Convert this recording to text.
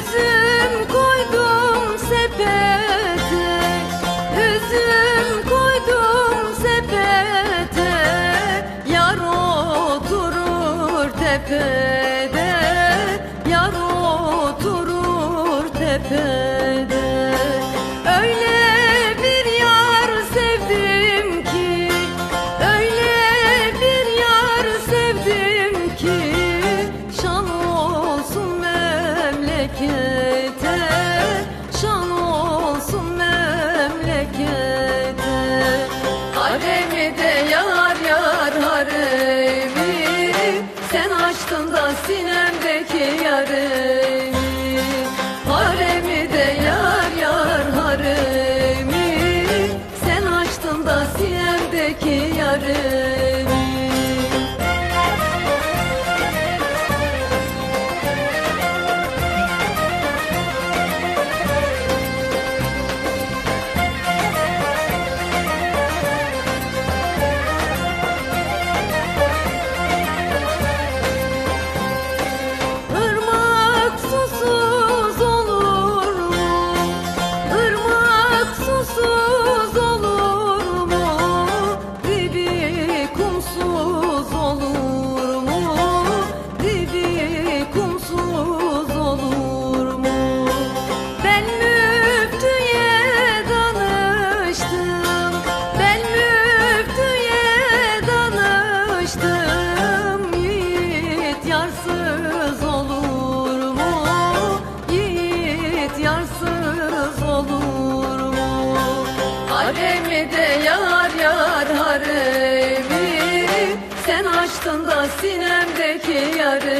Üzüm koydum sepete. Üzüm koydum sepete. Yar oturur tepede. Yar oturur tepede açtın danıştım Yiğit yarsız olur mu? Yiğit yarsız olur mu? Haremi de yar yar haremi Sen açtın da sinemdeki yaremi